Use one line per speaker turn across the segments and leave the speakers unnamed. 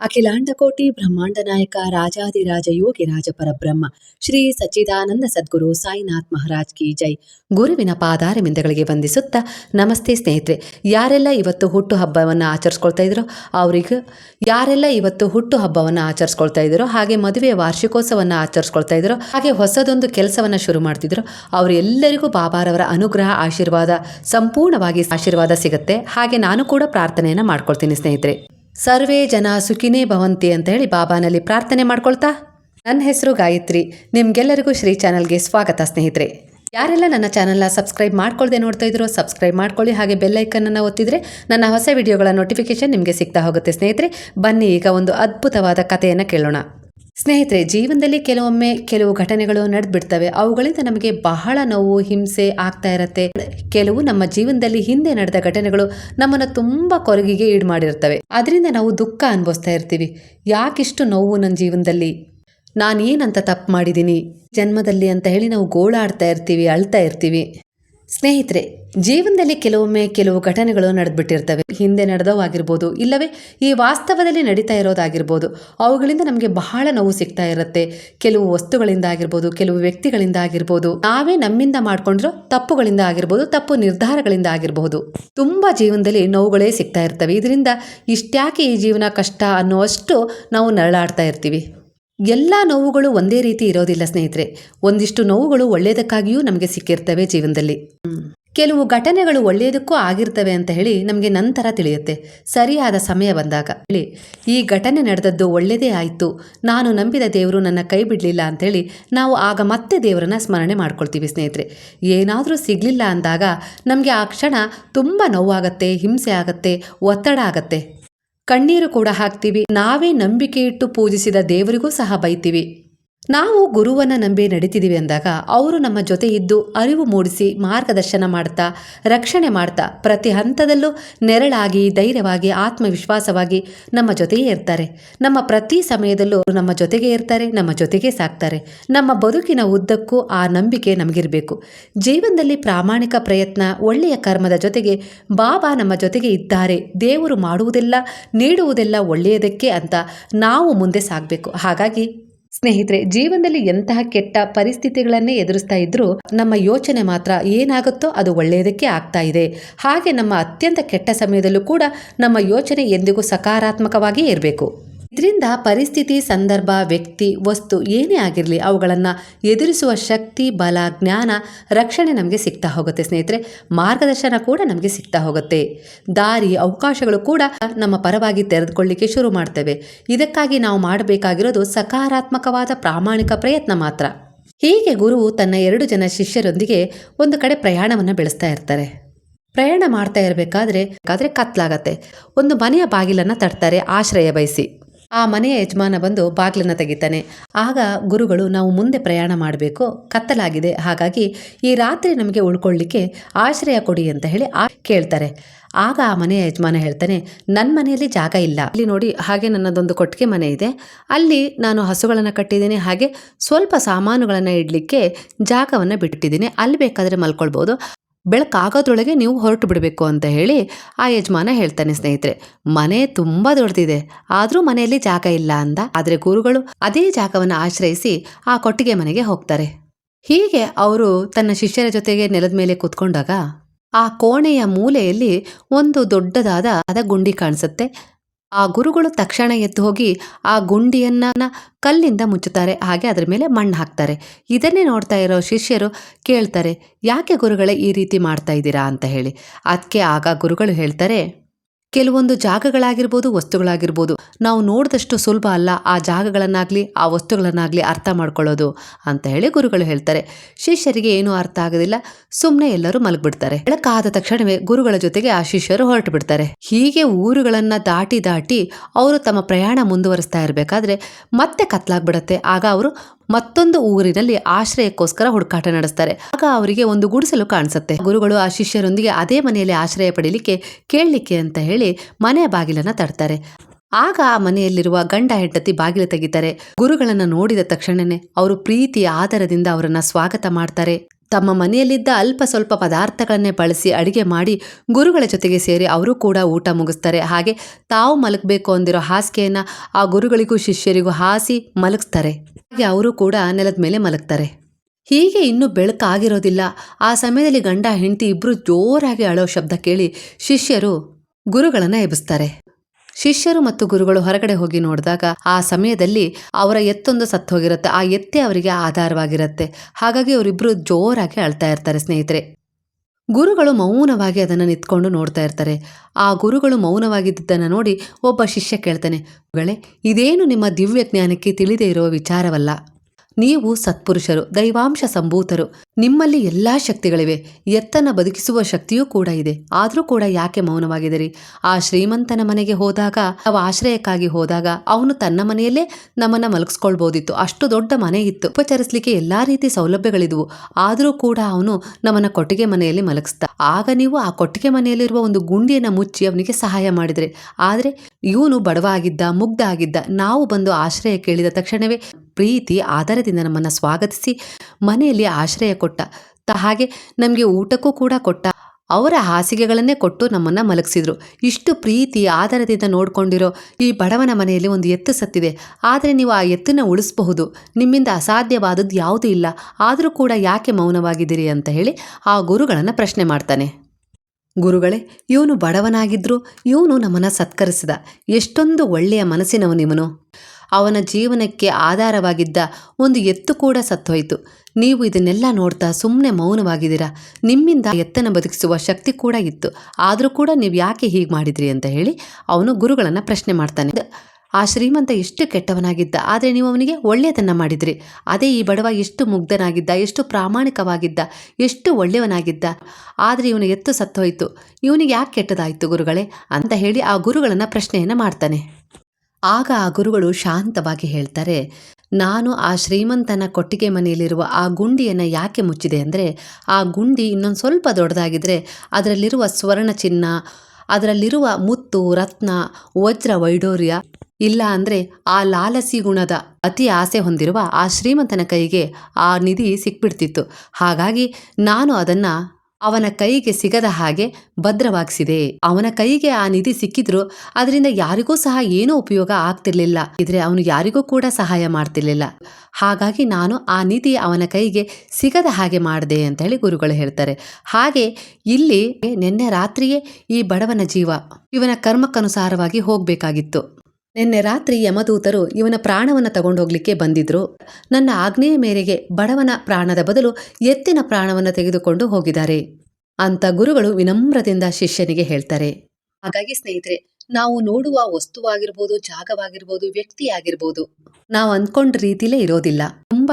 ಅಖಿಲಾಂಡಕೋಟಿ ಬ್ರಹ್ಮಾಂಡ ನಾಯಕ ರಾಜಾದಿರಾಜ ಯೋಗಿ ರಾಜ ಪರಬ್ರಹ್ಮ ಶ್ರೀ ಸಚ್ಚಿದಾನಂದ ಸದ್ಗುರು ಸಾಯಿನಾಥ್ ಮಹಾರಾಜ್ ಕಿ ಜೈ. ಗುರುವಿನ ಪಾದಾರ ಮಿಂದಗಳಿಗೆ ವಂದಿಸುತ್ತಾ ನಮಸ್ತೆ ಸ್ನೇಹಿತರೆ, ಯಾರೆಲ್ಲ ಇವತ್ತು ಹುಟ್ಟು ಹಬ್ಬವನ್ನು ಆಚರಿಸ್ಕೊಳ್ತಾ ಇದ್ರೋ ಅವ್ರಿಗೆ, ಯಾರೆಲ್ಲ ಇವತ್ತು ಹುಟ್ಟು ಹಬ್ಬವನ್ನು ಆಚರಿಸ್ಕೊಳ್ತಾ ಇದ್ರೋ, ಹಾಗೆ ಮದುವೆ ವಾರ್ಷಿಕೋತ್ಸವವನ್ನು ಆಚರಿಸ್ಕೊಳ್ತಾ ಇದ್ರೋ, ಹಾಗೆ ಹೊಸದೊಂದು ಕೆಲಸವನ್ನು ಶುರು ಮಾಡ್ತಿದ್ರು, ಅವರೆಲ್ಲರಿಗೂ ಬಾಬಾರವರ ಅನುಗ್ರಹ, ಆಶೀರ್ವಾದ, ಸಂಪೂರ್ಣವಾಗಿ ಆಶೀರ್ವಾದ ಸಿಗುತ್ತೆ. ಹಾಗೆ ನಾನು ಕೂಡ ಪ್ರಾರ್ಥನೆಯನ್ನು ಮಾಡ್ಕೊಳ್ತೀನಿ ಸ್ನೇಹಿತರೆ. ಸರ್ವೇ ಜನ ಸುಖಿನೇ ಭವಂತಿ ಅಂತ ಹೇಳಿ ಬಾಬಾನಲ್ಲಿ ಪ್ರಾರ್ಥನೆ ಮಾಡ್ಕೊಳ್ತಾ. ನನ್ನ ಹೆಸರು ಗಾಯತ್ರಿ. ನಿಮ್ಗೆಲ್ಲರಿಗೂ ಶ್ರೀ ಚಾನಲ್ಗೆ ಸ್ವಾಗತ ಸ್ನೇಹಿತರೆ. ಯಾರೆಲ್ಲ ನನ್ನ ಚಾನಲ್ನ ಸಬ್ಸ್ಕ್ರೈಬ್ ಮಾಡ್ಕೊಳ್ದೆ ನೋಡ್ತಾ ಇದ್ರು ಸಬ್ಸ್ಕ್ರೈಬ್ ಮಾಡ್ಕೊಳ್ಳಿ. ಹಾಗೆ ಬೆಲ್ಲೈಕನ್ನನ್ನು ಒತ್ತಿದ್ರೆ ನನ್ನ ಹೊಸ ವಿಡಿಯೋಗಳ ನೋಟಿಫಿಕೇಶನ್ ನಿಮಗೆ ಸಿಗ್ತಾ ಹೋಗುತ್ತೆ ಸ್ನೇಹಿತರೆ. ಬನ್ನಿ ಈಗ ಒಂದು ಅದ್ಭುತವಾದ ಕಥೆಯನ್ನು ಕೇಳೋಣ. ಸ್ನೇಹಿತರೆ, ಜೀವನದಲ್ಲಿ ಕೆಲವೊಮ್ಮೆ ಕೆಲವು ಘಟನೆಗಳು ನಡೆದ್ಬಿಡ್ತವೆ. ಅವುಗಳಿಂದ ನಮಗೆ ಬಹಳ ನೋವು, ಹಿಂಸೆ ಆಗ್ತಾ ಇರತ್ತೆ. ಕೆಲವು ನಮ್ಮ ಜೀವನದಲ್ಲಿ ಹಿಂದೆ ನಡೆದ ಘಟನೆಗಳು ನಮ್ಮನ್ನು ತುಂಬಾ ಕೊರಗಿಗೆ ಈಡು ಮಾಡಿರ್ತವೆ ಅದರಿಂದ ನಾವು ದುಃಖ ಅನುಭವಿಸ್ತಾ ಇರ್ತೀವಿ. ಯಾಕಿಷ್ಟು ನೋವು ನನ್ನ ಜೀವನದಲ್ಲಿ? ನಾನೇನಂತ ತಪ್ಪು ಮಾಡಿದ್ದೀನಿ? ಜನ್ಮದಲ್ಲಿ ಅಂತ ಹೇಳಿ ನಾವು ಗೋಳಾಡ್ತಾ ಇರ್ತೀವಿ, ಅಳ್ತಾ ಇರ್ತೀವಿ. ಸ್ನೇಹಿತರೆ, ಜೀವನದಲ್ಲಿ ಕೆಲವೊಮ್ಮೆ ಕೆಲವು ಘಟನೆಗಳು ನಡೆದ್ಬಿಟ್ಟಿರ್ತವೆ. ಹಿಂದೆ ನಡೆದವಾಗಿರ್ಬೋದು ಇಲ್ಲವೇ ಈ ವಾಸ್ತವದಲ್ಲಿ ನಡೀತಾ ಇರೋದಾಗಿರ್ಬೋದು, ಅವುಗಳಿಂದ ನಮಗೆ ಬಹಳ ನೋವು ಸಿಗ್ತಾ ಇರುತ್ತೆ. ಕೆಲವು ವಸ್ತುಗಳಿಂದ ಆಗಿರ್ಬೋದು, ಕೆಲವು ವ್ಯಕ್ತಿಗಳಿಂದ ಆಗಿರ್ಬೋದು, ನಾವೇ ನಮ್ಮಿಂದ ಮಾಡ್ಕೊಂಡಿರೋ ತಪ್ಪುಗಳಿಂದ ಆಗಿರ್ಬೋದು, ತಪ್ಪು ನಿರ್ಧಾರಗಳಿಂದ ಆಗಿರಬಹುದು ತುಂಬ ಜೀವನದಲ್ಲಿ ನೋವುಗಳೇ ಸಿಗ್ತಾ ಇರ್ತವೆ. ಇದರಿಂದ ಇಷ್ಟ್ಯಾಕೆ ಈ ಜೀವನ ಕಷ್ಟ ಅನ್ನುವಷ್ಟು ನಾವು ನರಳಾಡ್ತಾ ಇರ್ತೀವಿ. ಎಲ್ಲ ನೋವುಗಳು ಒಂದೇ ರೀತಿ ಇರೋದಿಲ್ಲ ಸ್ನೇಹಿತರೆ. ಒಂದಿಷ್ಟು ನೋವುಗಳು ಒಳ್ಳೆಯದಕ್ಕಾಗಿಯೂ ನಮಗೆ ಸಿಕ್ಕಿರ್ತವೆ ಜೀವನದಲ್ಲಿ. ಕೆಲವು ಘಟನೆಗಳು ಒಳ್ಳೆಯದಕ್ಕೂ ಆಗಿರ್ತವೆ ಅಂತ ಹೇಳಿ ನಮಗೆ ನಂತರ ತಿಳಿಯುತ್ತೆ. ಸರಿಯಾದ ಸಮಯ ಬಂದಾಗ. ಹೇಳಿ, ಈ ಘಟನೆ ನಡೆದದ್ದು ಒಳ್ಳೆಯದೇ ಆಯಿತು. ನಾನು ನಂಬಿದ ದೇವರು ನನ್ನ ಕೈ ಬಿಡಲಿಲ್ಲ ಅಂತೇಳಿ ನಾವು ಆಗ ಮತ್ತೆ ದೇವರನ್ನ ಸ್ಮರಣೆ ಮಾಡ್ಕೊಳ್ತೀವಿ ಸ್ನೇಹಿತರೆ. ಏನಾದರೂ ಸಿಗಲಿಲ್ಲ ಅಂದಾಗ ನಮಗೆ ಆ ಕ್ಷಣ ತುಂಬ ನೋವಾಗತ್ತೆ, ಹಿಂಸೆ ಆಗತ್ತೆ, ಒತ್ತಡ ಆಗತ್ತೆ. ಕಣ್ಣೀರು ಕೂಡ ಹಾಕ್ತೀವಿ. ನಾವೇ ನಂಬಿಕೆ ಇಟ್ಟು ಪೂಜಿಸಿದ ದೇವರಿಗೂ ಸಹ ಬೈತೀವಿ. ನಾವು ಗುರುವನ್ನ ನಂಬಿ ನಡೀತಿದ್ದೀವಿ ಅಂದಾಗ ಅವರು ನಮ್ಮ ಜೊತೆ ಇದ್ದು ಅರಿವು ಮೂಡಿಸಿ ಮಾರ್ಗದರ್ಶನ ಮಾಡ್ತಾ, ರಕ್ಷಣೆ ಮಾಡ್ತಾ, ಪ್ರತಿ ಹಂತದಲ್ಲೂ ನೆರಳಾಗಿ, ಧೈರ್ಯವಾಗಿ, ಆತ್ಮವಿಶ್ವಾಸವಾಗಿ ನಮ್ಮ ಜೊತೆಯೇ ಇರ್ತಾರೆ. ನಮ್ಮ ಪ್ರತಿ ಸಮಯದಲ್ಲೂ ನಮ್ಮ ಜೊತೆಗೆ ಇರ್ತಾರೆ, ನಮ್ಮ ಜೊತೆಗೆ ಸಾಕ್ತಾರೆ. ನಮ್ಮ ಬದುಕಿನ ಉದ್ದಕ್ಕೂ ಆ ನಂಬಿಕೆ ನಮಗಿರಬೇಕು. ಜೀವನದಲ್ಲಿ ಪ್ರಾಮಾಣಿಕ ಪ್ರಯತ್ನ, ಒಳ್ಳೆಯ ಕರ್ಮದ ಜೊತೆಗೆ ಬಾಬಾ ನಮ್ಮ ಜೊತೆಗೆ ಇದ್ದಾರೆ. ದೇವರು ಮಾಡುವುದೆಲ್ಲ, ನೀಡುವುದೆಲ್ಲ ಒಳ್ಳೆಯದಕ್ಕೆ ಅಂತ ನಾವು ಮುಂದೆ ಸಾಗಬೇಕು ಹಾಗಾಗಿ ಸ್ನೇಹಿತರೆ, ಜೀವನದಲ್ಲಿ ಎಂತಹ ಕೆಟ್ಟ ಪರಿಸ್ಥಿತಿಗಳನ್ನೇ ಎದುರಿಸ್ತಾ ಇದ್ರೂ ನಮ್ಮ ಯೋಚನೆ ಮಾತ್ರ ಏನಾಗುತ್ತೋ ಅದು ಒಳ್ಳೆಯದಕ್ಕೆ ಆಗ್ತಾ ಇದೆ. ಹಾಗೆ ನಮ್ಮ ಅತ್ಯಂತ ಕೆಟ್ಟ ಸಮಯದಲ್ಲೂ ಕೂಡ ನಮ್ಮ ಯೋಚನೆ ಎಂದಿಗೂ ಸಕಾರಾತ್ಮಕವಾಗಿಯೇ ಇರಬೇಕು. ಇದರಿಂದ ಪರಿಸ್ಥಿತಿ, ಸಂದರ್ಭ, ವ್ಯಕ್ತಿ, ವಸ್ತು ಏನೇ ಆಗಿರಲಿ ಅವುಗಳನ್ನು ಎದುರಿಸುವ ಶಕ್ತಿ, ಬಲ, ಜ್ಞಾನ ರಕ್ಷಣೆ ನಮಗೆ ಸಿಗ್ತಾ ಹೋಗುತ್ತೆ ಸ್ನೇಹಿತರೆ. ಮಾರ್ಗದರ್ಶನ ಕೂಡ ನಮಗೆ ಸಿಗ್ತಾ ಹೋಗುತ್ತೆ. ದಾರಿ, ಅವಕಾಶಗಳು ಕೂಡ ನಮ್ಮ ಪರವಾಗಿ ತೆರೆದುಕೊಳ್ಳಿಕ್ಕೆ ಶುರು ಮಾಡ್ತೇವೆ. ಇದಕ್ಕಾಗಿ ನಾವು ಮಾಡಬೇಕಾಗಿರೋದು ಸಕಾರಾತ್ಮಕವಾದ ಪ್ರಾಮಾಣಿಕ ಪ್ರಯತ್ನ ಮಾತ್ರ. ಹೀಗೆ ಗುರುವು ತನ್ನ ಎರಡು ಜನ ಶಿಷ್ಯರೊಂದಿಗೆ ಒಂದು ಕಡೆ ಪ್ರಯಾಣವನ್ನು ಬೆಳೆಸ್ತಾ ಇರ್ತಾರೆ. ಪ್ರಯಾಣ ಮಾಡ್ತಾ ಇರಬೇಕಾದ್ರೆ ಕಾದ್ರೆ ಕತ್ಲಾಗತ್ತೆ. ಒಂದು ಮನೆಯ ಬಾಗಿಲನ್ನು ತಟ್ತಾರೆ, ಆಶ್ರಯ ಬಯಸಿ. ಆ ಮನೆಯ ಯಜಮಾನ ಬಂದು ಬಾಗಿಲನ್ನ ತೆಗಿತಾನೆ. ಆಗ ಗುರುಗಳು, ನಾವು ಮುಂದೆ ಪ್ರಯಾಣ ಮಾಡಬೇಕು, ಕತ್ತಲಾಗಿದೆ, ಹಾಗಾಗಿ ಈ ರಾತ್ರಿ ನಮಗೆ ಉಳ್ಕೊಳ್ಳಿಕ್ಕೆ ಆಶ್ರಯ ಕೊಡಿ ಅಂತ ಹೇಳಿ ಆ ಕೇಳ್ತಾರೆ. ಆಗ ಆ ಮನೆಯ ಯಜಮಾನ ಹೇಳ್ತಾನೆ ನನ್ನ ಮನೆಯಲ್ಲಿ ಜಾಗ ಇಲ್ಲ. ಅಲ್ಲಿ ನೋಡಿ, ಹಾಗೆ ನನ್ನದೊಂದು ಕೊಟ್ಟಿಗೆ ಮನೆ ಇದೆ. ಅಲ್ಲಿ ನಾನು ಹಸುಗಳನ್ನು ಕಟ್ಟಿದ್ದೀನಿ, ಹಾಗೆ ಸ್ವಲ್ಪ ಸಾಮಾನುಗಳನ್ನು ಇಡಲಿಕ್ಕೆ ಜಾಗವನ್ನು ಬಿಟ್ಟಿದ್ದೀನಿ. ಅಲ್ಲಿ ಬೇಕಾದರೆ ಮಲ್ಕೊಳ್ಬೋದು. ಬೆಳಕಾಗೋದ್ರೊಳಗೆ ನೀವು ಹೊರಟು ಬಿಡಬೇಕು ಅಂತ ಹೇಳಿ ಆ ಯಜಮಾನ ಹೇಳ್ತಾನೆ, ಸ್ನೇಹಿತರೆ. ಮನೆ ತುಂಬ ದೊಡ್ಡದಿದೆ. ಆದರೂ ಮನೆಯಲ್ಲಿ ಜಾಗ ಇಲ್ಲ ಅಂದ. ಆದರೆ ಗುರುಗಳು ಅದೇ ಜಾಗವನ್ನು ಆಶ್ರಯಿಸಿ ಆ ಕೊಟ್ಟಿಗೆ ಮನೆಗೆ ಹೋಗ್ತಾರೆ. ಹೀಗೆ ಅವರು ತನ್ನ ಶಿಷ್ಯರ ಜೊತೆಗೆ ನೆಲದ ಮೇಲೆ ಕೂತ್ಕೊಂಡಾಗ ಆ ಕೋಣೆಯ ಮೂಲೆಯಲ್ಲಿ ಒಂದು ದೊಡ್ಡದಾದ ಅದ ಗುಂಡಿ ಕಾಣಿಸುತ್ತೆ. ಆ ಗುರುಗಳು ತಕ್ಷಣ ಎದ್ದು ಹೋಗಿ ಆ ಗುಂಡಿಯನ್ನ ಕಲ್ಲಿಂದ ಮುಚ್ಚುತ್ತಾರೆ, ಹಾಗೆ ಅದರ ಮೇಲೆ ಮಣ್ಣು ಹಾಕ್ತಾರೆ. ಇದನ್ನೇ ನೋಡ್ತಾ ಇರೋ ಶಿಷ್ಯರು ಕೇಳ್ತಾರೆ, ಯಾಕೆ ಗುರುಗಳೇ ಈ ರೀತಿ ಮಾಡ್ತಾ ಇದ್ದೀರಾ? ಅಂತ ಹೇಳಿ. ಅದಕ್ಕೆ ಆಗ ಗುರುಗಳು ಹೇಳ್ತಾರೆ ಕೆಲವೊಂದು ಜಾಗಗಳಾಗಿರ್ಬೋದು, ವಸ್ತುಗಳಾಗಿರ್ಬೋದು. ನಾವು ನೋಡಿದಷ್ಟು ಸುಲಭ ಅಲ್ಲ ಆ ಜಾಗಗಳನ್ನಾಗಲಿ, ಆ ವಸ್ತುಗಳನ್ನಾಗಲಿ ಅರ್ಥ ಮಾಡ್ಕೊಳ್ಳೋದು ಅಂತ ಹೇಳಿ ಗುರುಗಳು ಹೇಳ್ತಾರೆ. ಶಿಷ್ಯರಿಗೆ ಏನೂ ಅರ್ಥ ಆಗೋದಿಲ್ಲ. ಸುಮ್ಮನೆ ಎಲ್ಲರೂ ಮಲಗಿಬಿಡ್ತಾರೆ. ಬೆಳಕಾದ ತಕ್ಷಣವೇ ಗುರುಗಳ ಜೊತೆಗೆ ಆ ಶಿಷ್ಯರು ಹೊರಟು ಬಿಡ್ತಾರೆ ಹೀಗೆ ಊರುಗಳನ್ನು ದಾಟಿ ದಾಟಿ ಅವರು ತಮ್ಮ ಪ್ರಯಾಣ ಮುಂದುವರಿಸ್ತಾ ಇರಬೇಕಾದ್ರೆ ಮತ್ತೆ ಕತ್ಲಾಗ್ಬಿಡತ್ತೆ. ಆಗ ಅವರು ಮತ್ತೊಂದು ಊರಿನಲ್ಲಿ ಆಶ್ರಯಕ್ಕೋಸ್ಕರ ಹುಡುಕಾಟ ನಡೆಸ್ತಾರೆ. ಆಗ ಅವರಿಗೆ ಒಂದು ಗುಡಿಸಲು ಕಾಣಿಸುತ್ತೆ. ಗುರುಗಳು ಆ ಶಿಷ್ಯರೊಂದಿಗೆ ಅದೇ ಮನೆಯಲ್ಲಿ ಆಶ್ರಯ ಪಡೀಲಿಕ್ಕೆ ಕೇಳಲಿಕ್ಕೆ ಅಂತ ಹೇಳಿ ಮನೆಯ ಬಾಗಿಲನ್ನ ತಡ್ತಾರೆ ಆಗ ಆ ಮನೆಯಲ್ಲಿರುವ ಗಂಡ ಹೆಂಡತಿ ಬಾಗಿಲು ತೆಗಿತಾರೆ. ಗುರುಗಳನ್ನು ನೋಡಿದ ತಕ್ಷಣನೇ ಅವರು ಪ್ರೀತಿ ಆದರದಿಂದ ಅವರನ್ನು ಸ್ವಾಗತ ಮಾಡ್ತಾರೆ. ತಮ್ಮ ಮನೆಯಲ್ಲಿದ್ದ ಅಲ್ಪ ಸ್ವಲ್ಪ ಪದಾರ್ಥಗಳನ್ನೇ ಬಳಸಿ ಅಡುಗೆ ಮಾಡಿ ಗುರುಗಳ ಜೊತೆಗೆ ಸೇರಿ ಅವರು ಕೂಡ ಊಟ ಮುಗಿಸ್ತಾರೆ. ಹಾಗೆ ತಾವು ಮಲಗಬೇಕು ಅಂದಿರೋ ಹಾಸಿಗೆಯನ್ನು ಆ ಗುರುಗಳಿಗೂ ಶಿಷ್ಯರಿಗೂ ಹಾಸಿ ಮಲಗಿಸ್ತಾರೆ. ಹಾಗೆ ಅವರು ಕೂಡ ನೆಲದ ಮೇಲೆ ಮಲಗ್ತಾರೆ. ಹೀಗೆ ಇನ್ನೂ ಬೆಳಕಾಗಿರೋದಿಲ್ಲ. ಆ ಸಮಯದಲ್ಲಿ ಗಂಡ ಹೆಂಡತಿ ಇಬ್ಬರು ಜೋರಾಗಿ ಅಳೋ ಶಬ್ದ ಕೇಳಿ ಶಿಷ್ಯರು ಗುರುಗಳನ್ನು ಎಬ್ಬಿಸ್ತಾರೆ. ಶಿಷ್ಯರು ಮತ್ತು ಗುರುಗಳು ಹೊರಗಡೆ ಹೋಗಿ ನೋಡಿದಾಗ ಆ ಸಮಯದಲ್ಲಿ ಅವರ ಎತ್ತೊಂದು ಸತ್ತೋಗಿರುತ್ತೆ ಆ ಎತ್ತೆ ಅವರಿಗೆ ಆಧಾರವಾಗಿರುತ್ತೆ. ಹಾಗಾಗಿ ಅವರಿಬ್ಬರು ಜೋರಾಗಿ ಅಳ್ತಾ ಇರ್ತಾರೆ ಸ್ನೇಹಿತರೆ. ಗುರುಗಳು ಮೌನವಾಗಿ ಅದನ್ನು ನಿಂತ್ಕೊಂಡು ನೋಡ್ತಾ ಇರ್ತಾರೆ. ಆ ಗುರುಗಳು ಮೌನವಾಗಿದ್ದನ್ನು ನೋಡಿ ಒಬ್ಬ ಶಿಷ್ಯ ಕೇಳ್ತಾನೆ ಗಳೇ ಇದೇನು ನಿಮ್ಮ ದಿವ್ಯ ಜ್ಞಾನಕ್ಕೆ ತಿಳಿದೇ ಇರುವ ವಿಚಾರವಲ್ಲ? ನೀವು ಸತ್ಪುರುಷರು, ದೈವಾಂಶ ಸಂಭೂತರು ನಿಮ್ಮಲ್ಲಿ ಎಲ್ಲಾ ಶಕ್ತಿಗಳಿವೆ. ಎತ್ತನ ಬದುಕಿಸುವ ಶಕ್ತಿಯೂ ಕೂಡ ಇದೆ. ಆದರೂ ಕೂಡ ಯಾಕೆ ಮೌನವಾಗಿದ್ದೀರಿ? ಆ ಶ್ರೀಮಂತನ ಮನೆಗೆ ಹೋದಾಗ ನಾವು ಆಶ್ರಯಕ್ಕಾಗಿ ಹೋದಾಗ ಅವನು ತನ್ನ ಮನೆಯಲ್ಲೇ ನಮ್ಮನ್ನು ಮಲಗಿಸ್ಕೊಳ್ಬೋದಿತ್ತು. ಅಷ್ಟು ದೊಡ್ಡ ಮನೆ ಇತ್ತು. ಉಪಚರಿಸಲಿಕ್ಕೆ ಎಲ್ಲಾ ರೀತಿ ಸೌಲಭ್ಯಗಳಿದ್ವು. ಆದರೂ ಕೂಡ ಅವನು ನಮ್ಮನ್ನು ಕೊಟ್ಟಿಗೆ ಮನೆಯಲ್ಲಿ ಮಲಗಿಸ್ತಾ ಆಗ ನೀವು ಆ ಕೊಟ್ಟಿಗೆ ಮನೆಯಲ್ಲಿರುವ ಒಂದು ಗುಂಡಿಯನ್ನು ಮುಚ್ಚಿ ಅವನಿಗೆ ಸಹಾಯ ಮಾಡಿದರೆ. ಆದರೆ ಇವನು ಬಡವ ಆಗಿದ್ದ ಮುಗ್ಧ ಆಗಿದ್ದ ನಾವು ಬಂದು ಆಶ್ರಯ ಕೇಳಿದ ತಕ್ಷಣವೇ ಪ್ರೀತಿ ಆಧಾರದಿಂದ ನಮ್ಮನ್ನು ಸ್ವಾಗತಿಸಿ ಮನೆಯಲ್ಲಿ ಆಶ್ರಯ ಕೊಟ್ಟ. ತ- ಹಾಗೆ ನಮಗೆ ಊಟಕ್ಕೂ ಕೂಡ ಕೊಟ್ಟ. ಅವರ ಹಾಸಿಗೆಗಳನ್ನೇ ಕೊಟ್ಟು ನಮ್ಮನ್ನ ಮಲಗಿಸಿದ್ರು. ಇಷ್ಟು ಪ್ರೀತಿ ಆಧಾರದಿಂದ ನೋಡಿಕೊಂಡಿರೋ ಈ ಬಡವನ ಮನೆಯಲ್ಲಿ ಒಂದು ಎತ್ತು ಸತ್ತಿದೆ. ಆದರೆ ನೀವು ಆ ಎತ್ತನ್ನ ಉಳಿಸಬಹುದು. ನಿಮ್ಮಿಂದ ಅಸಾಧ್ಯವಾದದ್ದು ಯಾವುದೂ ಇಲ್ಲ. ಆದರೂ ಕೂಡ ಯಾಕೆ ಮೌನವಾಗಿದ್ದೀರಿ ಅಂತ ಹೇಳಿ ಆ ಗುರುಗಳನ್ನು ಪ್ರಶ್ನೆ ಮಾಡ್ತಾನೆ. ಗುರುಗಳೇ, ಇವನು ಬಡವನಾಗಿದ್ರು ಇವನು ನಮ್ಮನ್ನು ಸತ್ಕರಿಸಿದ. ಎಷ್ಟೊಂದು ಒಳ್ಳೆಯ ಮನಸ್ಸಿನವನಿವನು ಅವನ ಜೀವನಕ್ಕೆ ಆಧಾರವಾಗಿದ್ದ ಒಂದು ಎತ್ತು ಕೂಡ ಸತ್ತೋಯ್ತು. ನೀವು ಇದನ್ನೆಲ್ಲ ನೋಡ್ತಾ ಸುಮ್ಮನೆ ಮೌನವಾಗಿದ್ದೀರಾ? ನಿಮ್ಮಿಂದ ಎತ್ತನ ಬದುಕಿಸುವ ಶಕ್ತಿ ಕೂಡ ಇತ್ತು. ಆದರೂ ಕೂಡ ನೀವು ಯಾಕೆ ಹೀಗೆ ಮಾಡಿದ್ರಿ ಅಂತ ಹೇಳಿ ಅವನು ಗುರುಗಳನ್ನು ಪ್ರಶ್ನೆ ಮಾಡ್ತಾನೆ. ಆ ಶ್ರೀಮಂತ ಎಷ್ಟು ಕೆಟ್ಟವನಾಗಿದ್ದ. ಆದರೆ ನೀವು ಅವನಿಗೆ ಒಳ್ಳೆಯದನ್ನು ಮಾಡಿದ್ರಿ. ಅದೇ ಈ ಬಡವ ಎಷ್ಟು ಮುಗ್ಧನಾಗಿದ್ದ, ಎಷ್ಟು ಪ್ರಾಮಾಣಿಕವಾಗಿದ್ದ, ಎಷ್ಟು ಒಳ್ಳೆಯವನಾಗಿದ್ದ. ಆದರೆ ಇವನು ಎತ್ತು ಸತ್ತೋಯ್ತು. ಇವನಿಗೆ ಯಾಕೆ ಕೆಟ್ಟದಾಯಿತು ಗುರುಗಳೇ? ಅಂತ ಹೇಳಿ ಆ ಗುರುಗಳನ್ನು ಪ್ರಶ್ನೆಯನ್ನು ಮಾಡ್ತಾನೆ. ಆಗ ಆ ಗುರುಗಳು ಶಾಂತವಾಗಿ ಹೇಳ್ತಾರೆ, ನಾನು ಆ ಶ್ರೀಮಂತನ ಕೊಟ್ಟಿಗೆ ಮನೆಯಲ್ಲಿರುವ ಆ ಗುಂಡಿಯನ್ನು ಯಾಕೆ ಮುಚ್ಚಿದೆ ಅಂದರೆ, ಆ ಗುಂಡಿ ಇನ್ನೊಂದು ಸ್ವಲ್ಪ ದೊಡ್ಡದಾಗಿದ್ದರೆ ಅದರಲ್ಲಿರುವ ಸ್ವರ್ಣ ಚಿನ್ನ, ಅದರಲ್ಲಿರುವ ಮುತ್ತು, ರತ್ನ, ವಜ್ರ ವೈಡೂರ್ಯ ಇಲ್ಲ ಅಂದರೆ ಆ ಲಾಲಸಿ ಗುಣದ ಅತಿ ಆಸೆ ಹೊಂದಿರುವ ಆ ಶ್ರೀಮಂತನ ಕೈಗೆ ಆ ನಿಧಿ ಸಿಕ್ಬಿಡ್ತಿತ್ತು. ಹಾಗಾಗಿ ನಾನು ಅದನ್ನ ಅವನ ಕೈಗೆ ಸಿಗದ ಹಾಗೆ ಭದ್ರವಾಗಿಸಿದೆ. ಅವನ ಕೈಗೆ ಆ ನಿಧಿ ಸಿಕ್ಕಿದ್ರು ಅದರಿಂದ ಯಾರಿಗೂ ಸಹ ಏನೂ ಉಪಯೋಗ ಆಗ್ತಿರ್ಲಿಲ್ಲ. ಇದ್ರೆ ಅವನು ಯಾರಿಗೂ ಕೂಡ ಸಹಾಯ ಮಾಡ್ತಿರ್ಲಿಲ್ಲ. ಹಾಗಾಗಿ ನಾನು ಆ ನಿಧಿ ಅವನ ಕೈಗೆ ಸಿಗದ ಹಾಗೆ ಮಾಡಿದೆ ಅಂತ ಹೇಳಿ ಗುರುಗಳು ಹೇಳ್ತಾರೆ. ಹಾಗೆ ಇಲ್ಲಿ ನಿನ್ನೆ ರಾತ್ರಿಯೇ ಈ ಬಡವನ ಜೀವ ಇವನ ಕರ್ಮಕ್ಕನುಸಾರವಾಗಿ ಹೋಗ್ಬೇಕಾಗಿತ್ತು. ನಿನ್ನೆ ರಾತ್ರಿ ಯಮದೂತರು ಇವನ ಪ್ರಾಣವನ್ನು ತಗೊಂಡೋಗ್ಲಿಕ್ಕೆ ಬಂದಿದ್ರು. ನನ್ನ ಆಜ್ಞೆಯ ಮೇರೆಗೆ ಬಡವನ ಪ್ರಾಣದ ಬದಲು ಎತ್ತಿನ ಪ್ರಾಣವನ್ನು ತೆಗೆದುಕೊಂಡು ಹೋಗಿದ್ದಾರೆ. ಅಂತ ಗುರುಗಳು ವಿನಮ್ರದಿಂದ ಶಿಷ್ಯನಿಗೆ ಹೇಳ್ತಾರೆ. ಹಾಗಾಗಿ ಸ್ನೇಹಿತರೆ ನಾವು ನೋಡುವ ವಸ್ತುವಾಗಿರ್ಬೋದು, ಜಾಗವಾಗಿರ್ಬೋದು ವ್ಯಕ್ತಿ ಆಗಿರ್ಬೋದು ನಾವು ಅಂದ್ಕೊಂಡ ರೀತಿಲೇ ಇರೋದಿಲ್ಲ. ತುಂಬ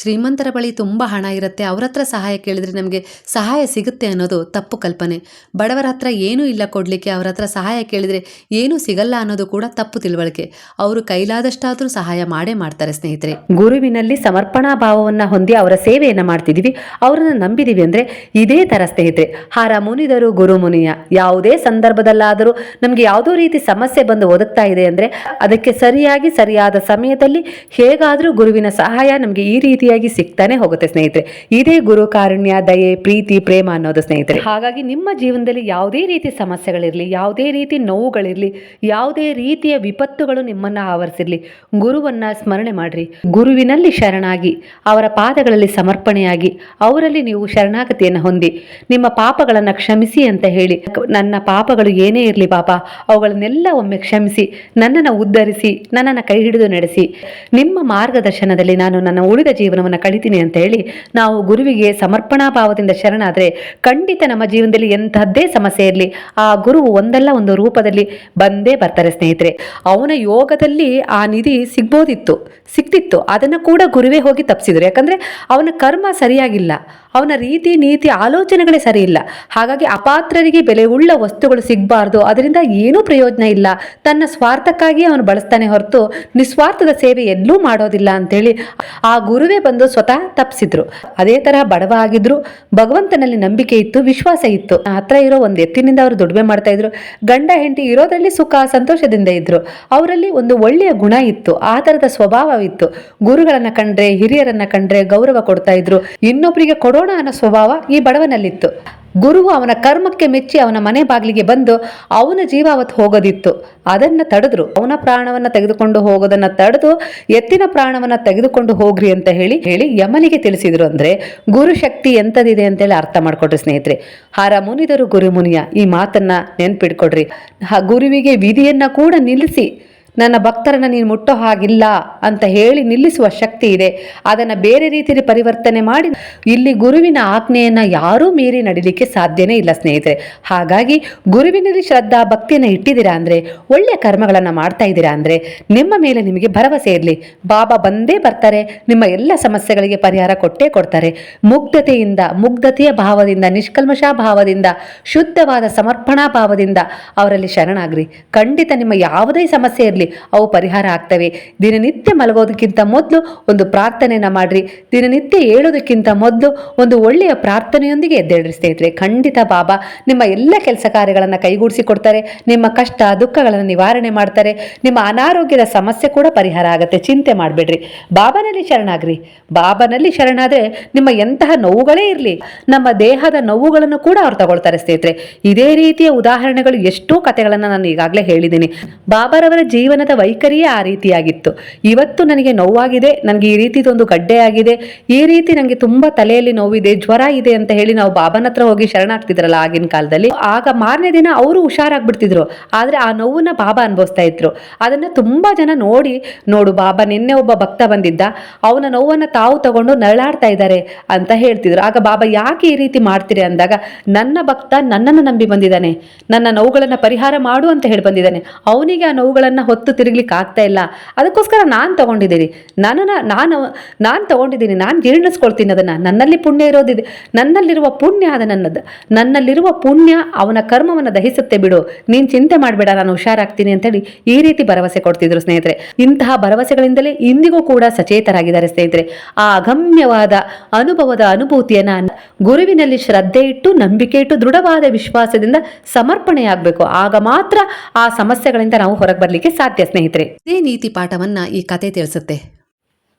ಶ್ರೀಮಂತರ ಬಳಿ ತುಂಬ ಹಣ ಇರುತ್ತೆ. ಅವ್ರ ಹತ್ರ ಸಹಾಯ ಕೇಳಿದ್ರೆ ನಮಗೆ ಸಹಾಯ ಸಿಗುತ್ತೆ ಅನ್ನೋದು ತಪ್ಪು ಕಲ್ಪನೆ. ಬಡವರ ಹತ್ರ ಏನೂ ಇಲ್ಲ ಕೊಡಲಿಕ್ಕೆ, ಅವ್ರ ಹತ್ರ ಸಹಾಯ ಕೇಳಿದರೆ ಏನೂ ಸಿಗಲ್ಲ ಅನ್ನೋದು ಕೂಡ ತಪ್ಪು ತಿಳುವಳಿಕೆ. ಅವರು ಕೈಲಾದಷ್ಟಾದರೂ ಸಹಾಯ ಮಾಡೇ ಮಾಡ್ತಾರೆ ಸ್ನೇಹಿತರೆ. ಗುರುವಿನಲ್ಲಿ ಸಮರ್ಪಣಾ ಭಾವವನ್ನು ಹೊಂದಿ ಅವರ ಸೇವೆಯನ್ನು ಮಾಡ್ತಿದ್ದೀವಿ ಅವರನ್ನು ನಂಬಿದೀವಿ ಅಂದರೆ ಇದೇ ಥರ ಸ್ನೇಹಿತರೆ. ಹಾರ ಮುನಿದರು ಗುರು ಮುನಿಯ. ಯಾವುದೇ ಸಂದರ್ಭದಲ್ಲಾದರೂ ನಮಗೆ ಯಾವುದೋ ರೀತಿ ಸಮಸ್ಯೆ ಬಂದು ಒದಗ್ತಾ ಇದೆ ಅಂದರೆ ಅದಕ್ಕೆ ಸರಿಯಾಗಿ ಸರಿಯಾದ ಸಮಯದಲ್ಲಿ ಹೇಗಾದರೂ ಗುರುವಿನ ಸಹಾಯ ನಮಗೆ ಈ ರೀತಿಯಾಗಿ ಸಿಗ್ತಾನೆ ಹೋಗುತ್ತೆ ಸ್ನೇಹಿತರೆ. ಇದೇ ಗುರು ಕಾರುಣ್ಯ, ದಯೆ, ಪ್ರೀತಿ, ಪ್ರೇಮ ಅನ್ನೋದು ಸ್ನೇಹಿತರೆ. ಹಾಗಾಗಿ ನಿಮ್ಮ ಜೀವನದಲ್ಲಿ ಯಾವುದೇ ರೀತಿ ಸಮಸ್ಯೆಗಳಿರಲಿ, ಯಾವುದೇ ರೀತಿ ನೋವುಗಳಿರಲಿ, ಯಾವುದೇ ರೀತಿಯ ವಿಪತ್ತುಗಳು ನಿಮ್ಮನ್ನ ಆವರಿಸಿರಲಿ, ಗುರುವನ್ನ ಸ್ಮರಣೆ ಮಾಡಿರಿ. ಗುರುವಿನಲ್ಲಿ ಶರಣಾಗಿ, ಅವರ ಪಾದಗಳಲ್ಲಿ ಸಮರ್ಪಣೆಯಾಗಿ, ಅವರಲ್ಲಿ ನೀವು ಶರಣಾಗತಿಯನ್ನು ಹೊಂದಿ, ನಿಮ್ಮ ಪಾಪಗಳನ್ನು ಕ್ಷಮಿಸಿ ಅಂತ ಹೇಳಿ, ನನ್ನ ಪಾಪಗಳು ಏನೇ ಇರಲಿ ಪಾಪ ಅವುಗಳನ್ನೆಲ್ಲ ಒಮ್ಮೆ ಕ್ಷಮಿಸಿ, ನನ್ನನ್ನು ಉದ್ಧರಿಸಿ, ನನ್ನನ್ನು ಕೈ ಹಿಡಿದು ನಡೆಸಿ. ನಿಮ್ಮ ಮಾರ್ಗದರ್ಶನದಲ್ಲಿ ನಾನು ನನ್ನ ಉಳಿದ ಜೀವನವನ್ನು ಕಳಿತೀನಿ ಅಂತ ಹೇಳಿ, ನಾವು ಗುರುವಿಗೆ ಸಮರ್ಪಣಾ ಭಾವದಿಂದ ಶರಣಾದರೆ, ಖಂಡಿತ ನಮ್ಮ ಜೀವನದಲ್ಲಿ ಎಂಥದ್ದೇ ಸಮಸ್ಯೆ ಇರಲಿ, ಆ ಗುರುವು ಒಂದಲ್ಲ ಒಂದು ರೂಪದಲ್ಲಿ ಬಂದೇ ಬರ್ತಾರೆ ಸ್ನೇಹಿತರೆ. ಅವನ ಯೋಗದಲ್ಲಿ ಆ ನಿಧಿ ಸಿಗ್ಬೋದಿತ್ತು ಸಿಕ್ತಿತ್ತು ಅದನ್ನು ಕೂಡ ಗುರುವೇ ಹೋಗಿ ತಪ್ಪಿಸಿದ್ರು ಯಾಕಂದ್ರೆ ಅವನ ಕರ್ಮ ಸರಿಯಾಗಿಲ್ಲ, ಅವನ ರೀತಿ, ನೀತಿ, ಆಲೋಚನೆಗಳೇ ಸರಿ ಇಲ್ಲ ಹಾಗಾಗಿ ಅಪಾತ್ರರಿಗೆ ಬೆಲೆ ಉಳ್ಳ ವಸ್ತುಗಳು ಸಿಗಬಾರ್ದು. ಅದರಿಂದ ಏನೂ ಪ್ರಯೋಜನ ಇಲ್ಲ. ತನ್ನ ಸ್ವಾರ್ಥಕ್ಕಾಗಿ ಅವನು ಬಳಸ್ತಾನೆ ಹೊರತು ನಿಸ್ವಾರ್ಥದ ಸೇವೆ ಎಲ್ಲೂ ಮಾಡೋದಿಲ್ಲ ಅಂತೇಳಿ ಆ ಗುರುವೇ ಬಂದು ಸ್ವತಃ ತಪ್ಪಿಸಿದ್ರು ಅದೇ ತರಹ ಬಡವ ಆಗಿದ್ರು, ಭಗವಂತನಲ್ಲಿ ನಂಬಿಕೆ ಇತ್ತು, ವಿಶ್ವಾಸ ಇತ್ತು. ಹತ್ರ ಇರೋ ಒಂದು ಎತ್ತಿನಿಂದ ಅವರು ದುಡಿಮೆ ಮಾಡ್ತಾ ಇದ್ರು. ಗಂಡ, ಹೆಂಡತಿ ಇರೋದ್ರಲ್ಲಿ ಸುಖ, ಸಂತೋಷದಿಂದ ಇದ್ರು. ಅವರಲ್ಲಿ ಒಂದು ಒಳ್ಳೆಯ ಗುಣ ಇತ್ತು, ಆ ತರದ ಸ್ವಭಾವವಿತ್ತು. ಗುರುಗಳನ್ನ ಕಂಡ್ರೆ, ಹಿರಿಯರನ್ನ ಕಂಡ್ರೆ ಗೌರವ ಕೊಡ್ತಾ ಇದ್ರು. ಇನ್ನೊಬ್ಬರಿಗೆ ಕೊಡೋಣ ಅನ್ನೋ ಸ್ವಭಾವ ಈ ಬಡವನಲ್ಲಿತ್ತು. ಗುರುವು ಅವನ ಕರ್ಮಕ್ಕೆ ಮೆಚ್ಚಿ ಅವನ ಮನೆ ಬಾಗಿಲಿಗೆ ಬಂದು ಅವನ ಜೀವ ಅವತ್ತು ಹೋಗೋದಿತ್ತು. ಅದನ್ನ ತಡೆದ್ರು. ಅವನ ಪ್ರಾಣವನ್ನ ತೆಗೆದುಕೊಂಡು ಹೋಗೋದನ್ನ ತಡೆದು ಎತ್ತಿನ ಪ್ರಾಣವನ್ನ ತೆಗೆದುಕೊಂಡು ಹೋಗ್ರಿ ಅಂತ ಹೇಳಿ ಹೇಳಿ ಯಮನಿಗೆ ತಿಳಿಸಿದ್ರು ಅಂದ್ರೆ ಗುರು ಶಕ್ತಿ ಎಂತದಿದೆ ಅಂತೇಳಿ ಅರ್ಥ ಮಾಡ್ಕೊಟ್ರಿ ಸ್ನೇಹಿತರೆ. ಹಾರ ಮುನಿದರು ಗುರು ಮುನಿಯ, ಈ ಮಾತನ್ನ ನೆನ್ಪಿಡ್ಕೊಡ್ರಿ. ಗುರುವಿಗೆ ವಿಧಿಯನ್ನ ಕೂಡ ನಿಲ್ಲಿಸಿ. ನನ್ನ ಭಕ್ತರನ್ನು ನೀನು ಮುಟ್ಟೋ ಹಾಗಿಲ್ಲ ಅಂತ ಹೇಳಿ ನಿಲ್ಲಿಸುವ ಶಕ್ತಿ ಇದೆ. ಅದನ್ನು ಬೇರೆ ರೀತಿಯಲ್ಲಿ ಪರಿವರ್ತನೆ ಮಾಡಿ ಇಲ್ಲಿ ಗುರುವಿನ ಆಜ್ಞೆಯನ್ನು ಯಾರೂ ಮೀರಿ ನಡೀಲಿಕ್ಕೆ ಸಾಧ್ಯನೇ ಇಲ್ಲ ಸ್ನೇಹಿತರೆ. ಹಾಗಾಗಿ ಗುರುವಿನಲ್ಲಿ ಶ್ರದ್ಧಾ ಭಕ್ತಿಯನ್ನು ಇಟ್ಟಿದ್ದೀರಾ ಅಂದರೆ ಒಳ್ಳೆಯ ಕರ್ಮಗಳನ್ನು ಮಾಡ್ತಾ ಇದ್ದೀರಾ ಅಂದರೆ, ನಿಮ್ಮ ಮೇಲೆ ನಿಮಗೆ ಭರವಸೆ ಇರಲಿ. ಬಾಬಾ ಬಂದೇ ಬರ್ತಾರೆ, ನಿಮ್ಮ ಎಲ್ಲ ಸಮಸ್ಯೆಗಳಿಗೆ ಪರಿಹಾರ ಕೊಟ್ಟೇ ಕೊಡ್ತಾರೆ. ಮುಗ್ಧತೆಯಿಂದ, ಮುಗ್ಧತೆಯ ಭಾವದಿಂದ ನಿಷ್ಕಲ್ಮಶಾ ಭಾವದಿಂದ, ಶುದ್ಧವಾದ ಸಮರ್ಪಣಾ ಭಾವದಿಂದ ಅವರಲ್ಲಿ ಶರಣಾಗ್ರಿ. ಖಂಡಿತ ನಿಮ್ಮ ಯಾವುದೇ ಸಮಸ್ಯೆ ಇರಲಿ ಅವು ಪರಿಹಾರ ಆಗ್ತವೆ. ದಿನನಿತ್ಯ ಮಲಗೋದಕ್ಕಿಂತ ಮೊದಲು ಒಂದು ಪ್ರಾರ್ಥನೆಯನ್ನು ಮಾಡ್ರಿ. ದಿನನಿತ್ಯ ಹೇಳೋದಕ್ಕಿಂತ ಮೊದಲು ಒಂದು ಒಳ್ಳೆಯ ಪ್ರಾರ್ಥನೆಯೊಂದಿಗೆ ಎದ್ದೇಳ್ರಿ ಸ್ನೇಹಿತರೆ. ಖಂಡಿತ ಬಾಬಾ, ನಿಮ್ಮ ಎಲ್ಲ ಕೆಲಸ ಕಾರ್ಯಗಳನ್ನು ಕೈಗೂಡಿಸಿ ಕೊಡ್ತಾರೆ ನಿಮ್ಮ ಕಷ್ಟ, ದುಃಖಗಳನ್ನು ನಿವಾರಣೆ ಮಾಡ್ತಾರೆ. ನಿಮ್ಮ ಅನಾರೋಗ್ಯದ ಸಮಸ್ಯೆ ಕೂಡ ಪರಿಹಾರ ಆಗುತ್ತೆ. ಚಿಂತೆ ಮಾಡಬೇಡ್ರಿ. ಬಾಬಾನಲ್ಲಿ ಶರಣಾಗ್ರಿ. ಬಾಬಾನಲ್ಲಿ ಶರಣಾದರೆ ನಿಮ್ಮ ಎಂತಹ ನೋವುಗಳೇ ಇರಲಿ, ನಮ್ಮ ದೇಹದ ನೋವುಗಳನ್ನು ಕೂಡ ಅವ್ರು ತಗೊಳ್ತಾರೆ ಸ್ನೇಹಿತರೆ. ಇದೇ ರೀತಿಯ ಉದಾಹರಣೆಗಳು ಎಷ್ಟೋ ಕಥೆಗಳನ್ನು ನಾನು ಈಗಾಗಲೇ ಹೇಳಿದ್ದೀನಿ. ಬಾಬಾರವರ ಜೀವನದ ವೈಖರಿಯೇ ಆ ರೀತಿಯಾಗಿತ್ತು. ಇವತ್ತು ನನಗೆ ನೋವಾಗಿದೆ, ನನಗೆ ಈ ರೀತಿದೊಂದು ಗಡ್ಡೆ ಆಗಿದೆ. ಈ ರೀತಿ ನನಗೆ ತುಂಬಾ ತಲೆಯಲ್ಲಿ ನೋವಿದೆ, ಜ್ವರ ಇದೆ ಅಂತ ಹೇಳಿ ನಾವು ಬಾಬನ ಹತ್ರ ಹೋಗಿ ಶರಣಾಗ್ತಿದ್ರಲ್ಲ ಆಗಿನ ಕಾಲದಲ್ಲಿ. ಆಗ ಮಾರನೇ ದಿನ ಅವರು ಹುಷಾರಾಗ್ಬಿಡ್ತಿದ್ರು. ಆದ್ರೆ ಆ ನೋವನ್ನ ಬಾಬಾ ಅನುಭವಿಸ್ತಾ ಇದ್ರು. ಅದನ್ನ ತುಂಬಾ ಜನ ನೋಡಿ, ನೋಡು ಬಾಬಾ ನಿನ್ನೆ ಒಬ್ಬ ಭಕ್ತ ಬಂದಿದ್ದ. ಅವನ ನೋವನ್ನ ತಾವು ತಗೊಂಡು ನರಳಾಡ್ತಾ ಇದ್ದಾರೆ ಅಂತ ಹೇಳ್ತಿದ್ರು. ಆಗ ಬಾಬಾ ಯಾಕೆ ಈ ರೀತಿ ಮಾಡ್ತೀರಿ ಅಂದಾಗ, ನನ್ನ ಭಕ್ತ ನನ್ನನ್ನು ನಂಬಿ ಬಂದಿದ್ದಾನೆ. ನನ್ನ ನೋವುಗಳನ್ನ ಪರಿಹಾರ ಮಾಡು ಅಂತ ಹೇಳಿ ಬಂದಿದ್ದಾನೆ. ಅವನಿಗೆ ಆ ನೋವುಗಳನ್ನ ಹೊತ್ತು ತಿರುಗ್ಲಿಕ್ಕೆ ಆಗ್ತಾ ಇಲ್ಲ. ಅದಕ್ಕೋಸ್ಕರ ನಾನು ತಗೊಂಡಿದ್ದೀನಿ. ನನ್ನನ್ನು ನಾನು ನಾನು ತಗೊಂಡಿದ್ದೀನಿ. ನಾನು ಜೀರ್ಣಿಸ್ಕೊಳ್ತೀನಿ ಅದನ್ನು. ನನ್ನಲ್ಲಿ ಪುಣ್ಯ ಇರೋದಿದೆ. ನನ್ನಲ್ಲಿರುವ ಪುಣ್ಯ ಅದು ನನ್ನದು. ನನ್ನಲ್ಲಿರುವ ಪುಣ್ಯ ಅವನ ಕರ್ಮವನ್ನು ದಹಿಸುತ್ತೆ ಬಿಡು. ನೀನು ಚಿಂತೆ ಮಾಡಬೇಡ. ನಾನು ಹುಷಾರಾಗ್ತೀನಿ ಅಂತೇಳಿ ಈ ರೀತಿ ಭರವಸೆ ಕೊಡ್ತಿದ್ರು ಸ್ನೇಹಿತರೆ. ಇಂತಹ ಭರವಸೆಗಳಿಂದಲೇ ಇಂದಿಗೂ ಕೂಡ ಸಚೇತರಾಗಿದ್ದಾರೆ ಸ್ನೇಹಿತರೆ. ಆ ಅಗಮ್ಯವಾದ ಅನುಭವದ ಅನುಭೂತಿಯನ್ನು ಗುರುವಿನಲ್ಲಿ ಶ್ರದ್ಧೆ ಇಟ್ಟು, ನಂಬಿಕೆ ಇಟ್ಟು, ದೃಢವಾದ ವಿಶ್ವಾಸದಿಂದ ಸಮರ್ಪಣೆಯಾಗಬೇಕು. ಆಗ ಮಾತ್ರ ಆ ಸಮಸ್ಯೆಗಳಿಂದ ನಾವು ಹೊರಗೆ ಬರಲಿಕ್ಕೆ ಸಾಧ್ಯ. ಸ್ನೇಹಿತರೆ. ಇದೇ ನೀತಿ ಪಾಠವನ್ನ ಈ ಕತೆ ತಿಳಿಸುತ್ತೆ.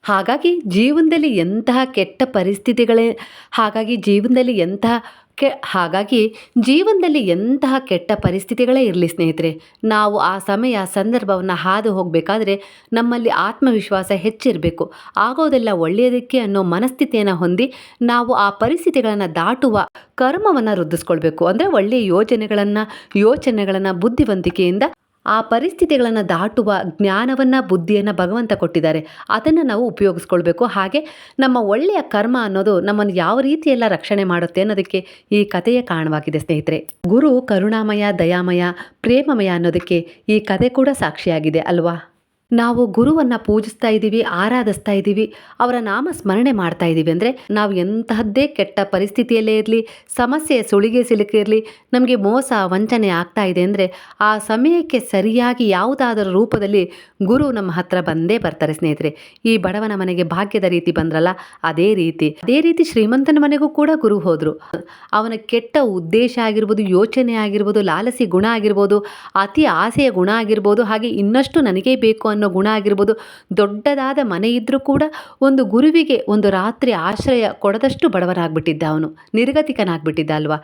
ಹಾಗಾಗಿ ಜೀವನದಲ್ಲಿ ಎಂತಹ ಕೆಟ್ಟ ಪರಿಸ್ಥಿತಿಗಳೇ ಹಾಗಾಗಿ ಜೀವನದಲ್ಲಿ ಎಂತಹ ಕೆ ಹಾಗಾಗಿ ಜೀವನದಲ್ಲಿ ಎಂತಹ ಕೆಟ್ಟ ಪರಿಸ್ಥಿತಿಗಳೇ ಇರಲಿ ಸ್ನೇಹಿತರೆ. ನಾವು ಆ ಸಮಯ ಸಂದರ್ಭವನ್ನು ಹಾದು ಹೋಗಬೇಕಾದ್ರೆ ನಮ್ಮಲ್ಲಿ ಆತ್ಮವಿಶ್ವಾಸ ಹೆಚ್ಚಿರಬೇಕು. ಆಗೋದೆಲ್ಲ ಒಳ್ಳೆಯದಕ್ಕೆ ಅನ್ನೋ ಮನಸ್ಥಿತಿಯನ್ನು ಹೊಂದಿ ನಾವು ಆ ಪರಿಸ್ಥಿತಿಗಳನ್ನು ದಾಟುವ ಕರ್ಮವನ್ನು ವೃದ್ಧಿಸ್ಕೊಳ್ಬೇಕು. ಅಂದರೆ ಒಳ್ಳೆಯ ಯೋಜನೆಗಳನ್ನು ಯೋಚನೆಗಳನ್ನು ಬುದ್ಧಿವಂತಿಕೆಯಿಂದ ಆ ಪರಿಸ್ಥಿತಿಗಳನ್ನು ದಾಟುವ ಜ್ಞಾನವನ್ನು, ಬುದ್ಧಿಯನ್ನು ಭಗವಂತ ಕೊಟ್ಟಿದ್ದಾರೆ. ಅದನ್ನು ನಾವು ಉಪಯೋಗಿಸ್ಕೊಳ್ಬೇಕು. ಹಾಗೆ ನಮ್ಮ ಒಳ್ಳೆಯ ಕರ್ಮ ಅನ್ನೋದು ನಮ್ಮನ್ನು ಯಾವ ರೀತಿಯೆಲ್ಲ ರಕ್ಷಣೆ ಮಾಡುತ್ತೆ ಅನ್ನೋದಕ್ಕೆ ಈ ಕಥೆಯ ಕಾರಣವಾಗಿದೆ ಸ್ನೇಹಿತರೆ. ಗುರು ಕರುಣಾಮಯ, ದಯಾಮಯ, ಪ್ರೇಮಮಯ ಅನ್ನೋದಕ್ಕೆ ಈ ಕಥೆ ಕೂಡ ಸಾಕ್ಷಿಯಾಗಿದೆ ಅಲ್ವಾ? ನಾವು ಗುರುವನ್ನು ಪೂಜಿಸ್ತಾ ಇದ್ದೀವಿ, ಆರಾಧಿಸ್ತಾ ಇದ್ದೀವಿ, ಅವರ ನಾಮ ಸ್ಮರಣೆ ಮಾಡ್ತಾ ಇದ್ದೀವಿ ಅಂದರೆ ನಾವು ಎಂತಹದ್ದೇ ಕೆಟ್ಟ ಪರಿಸ್ಥಿತಿಯಲ್ಲೇ ಇರಲಿ, ಸಮಸ್ಯೆ ಸುಳಿಗೆ ಸಿಲುಕಿರಲಿ ನಮಗೆ ಮೋಸ, ವಂಚನೆ ಆಗ್ತಾ ಇದೆ ಅಂದರೆ ಆ ಸಮಯಕ್ಕೆ ಸರಿಯಾಗಿ ಯಾವುದಾದರೂ ರೂಪದಲ್ಲಿ ಗುರು ನಮ್ಮ ಹತ್ರ ಬಂದೇ ಬರ್ತಾರೆ ಸ್ನೇಹಿತರೆ. ಈ ಬಡವನ ಮನೆಗೆ ಭಾಗ್ಯದ ರೀತಿ ಬಂದ್ರಲ್ಲ, ಅದೇ ರೀತಿ. ಅದೇ ರೀತಿ ಶ್ರೀಮಂತನ ಮನೆಗೂ ಕೂಡ ಗುರು ಹೋದರು. ಅವನ ಕೆಟ್ಟ ಉದ್ದೇಶ ಆಗಿರ್ಬೋದು, ಯೋಚನೆ ಆಗಿರ್ಬೋದು, ಲಾಲಸಿ ಗುಣ ಆಗಿರ್ಬೋದು, ಅತಿ ಆಸೆಯ ಗುಣ ಆಗಿರ್ಬೋದು, ಹಾಗೆ ಇನ್ನಷ್ಟು ನನಗೇ ಬೇಕು ಅನ್ನೋ ಗುಣ ಆಗಿರ್ಬೋದು, ದೊಡ್ಡದಾದ ಮನೆ ಇದ್ದರೂ ಕೂಡ ಒಂದು ಗುರುವಿಗೆ ಒಂದು ರಾತ್ರಿ ಆಶ್ರಯ ಕೊಡದಷ್ಟು ಬಡವನಾಗ್ಬಿಟ್ಟಿದ್ದ ಅವನು ನಿರ್ಗತಿಕನಾಗ್ಬಿಟ್ಟಿದ್ದ ಅಲ್ವಾ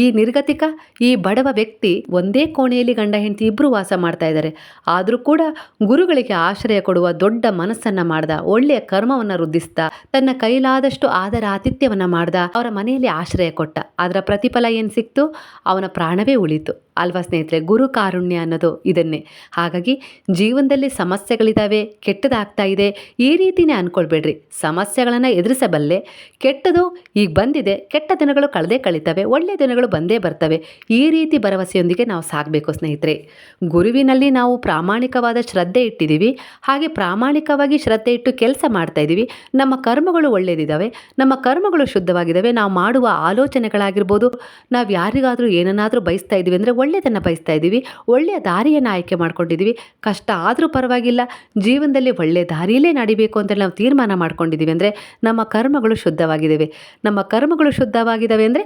ಈ ನಿರ್ಗತಿಕ, ಈ ಬಡವ ವ್ಯಕ್ತಿ ಒಂದೇ ಕೋಣೆಯಲ್ಲಿ ಗಂಡ ಹೆಂಡತಿ ಇಬ್ಬರು ವಾಸ ಮಾಡ್ತಾ ಇದ್ದಾರೆ. ಆದರೂ ಕೂಡ ಗುರುಗಳಿಗೆ ಆಶ್ರಯ ಕೊಡುವ ದೊಡ್ಡ ಮನಸ್ಸನ್ನು ಮಾಡ್ದ, ಒಳ್ಳೆಯ ಕರ್ಮವನ್ನು ವೃದ್ಧಿಸ್ದ, ತನ್ನ ಕೈಲಾದಷ್ಟು ಆದರ ಆತಿಥ್ಯವನ್ನು ಮಾಡ್ದ, ಅವರ ಮನೆಯಲ್ಲಿ ಆಶ್ರಯ ಕೊಟ್ಟ. ಅದರ ಪ್ರತಿಫಲ ಏನು ಸಿಕ್ತು? ಅವನ ಪ್ರಾಣವೇ ಉಳಿತು. ಅಲ್ವಾ ಸ್ನೇಹಿತರೆ, ಗುರು ಕಾರುಣ್ಯ ಅನ್ನೋದು ಇದನ್ನೇ. ಹಾಗಾಗಿ ಜೀವನದಲ್ಲಿ ಸಮಸ್ಯೆಗಳಿದ್ದಾವೆ ಕೆಟ್ಟದಾಗ್ತಾ ಇದೆ, ಈ ರೀತಿನೇ ಅಂದ್ಕೊಳ್ಬೇಡ್ರಿ ಸಮಸ್ಯೆಗಳನ್ನು ಎದುರಿಸಬಲ್ಲೆ, ಕೆಟ್ಟದು ಈಗ ಬಂದಿದೆ, ಕೆಟ್ಟ ದಿನಗಳು ಕಳೆದೇ ಕಳೀತವೆ ಒಳ್ಳೆಯ ದಿನಗಳು ಬಂದೇ ಬರ್ತವೆ. ಈ ರೀತಿ ಭರವಸೆಯೊಂದಿಗೆ ನಾವು ಸಾಗಬೇಕು ಸ್ನೇಹಿತರೆ. ಗುರುವಿನಲ್ಲಿ ನಾವು ಪ್ರಾಮಾಣಿಕವಾದ ಶ್ರದ್ಧೆ ಇಟ್ಟಿದ್ದೀವಿ, ಹಾಗೆ ಪ್ರಾಮಾಣಿಕವಾಗಿ ಶ್ರದ್ಧೆ ಇಟ್ಟು ಕೆಲಸ ಮಾಡ್ತಾ ಇದ್ದೀವಿ. ನಮ್ಮ ಕರ್ಮಗಳು ಒಳ್ಳೆಯದಿದ್ದಾವೆ ನಮ್ಮ ಕರ್ಮಗಳು ಶುದ್ಧವಾಗಿದ್ದಾವೆ ನಾವು ಮಾಡುವ ಆಲೋಚನೆಗಳಾಗಿರ್ಬೋದು ನಾವು ಯಾರಿಗಾದರೂ ಏನನ್ನಾದರೂ ಬಯಸ್ತಾ ಇದ್ದೀವಿ ಅಂದರೆ ಒಳ್ಳೆಯದನ್ನು ಬಯಸ್ತಾ ಇದ್ದೀವಿ, ಒಳ್ಳೆಯ ದಾರಿಯನ್ನು ಆಯ್ಕೆ ಮಾಡ್ಕೊಂಡಿದ್ದೀವಿ. ಕಷ್ಟ ಆದರೂ ಪರವಾಗಿಲ್ಲ, ಜೀವನದಲ್ಲಿ ಒಳ್ಳೆಯ ದಾರಿಯಲ್ಲೇ ನಡಿಬೇಕು ಅಂತ ನಾವು ತೀರ್ಮಾನ ಮಾಡ್ಕೊಂಡಿದ್ದೀವಿ ಅಂದರೆ ನಮ್ಮ ಕರ್ಮಗಳು ಶುದ್ಧವಾಗಿದ್ದಾವೆ. ನಮ್ಮ ಕರ್ಮಗಳು ಶುದ್ಧವಾಗಿದ್ದಾವೆ ಅಂದರೆ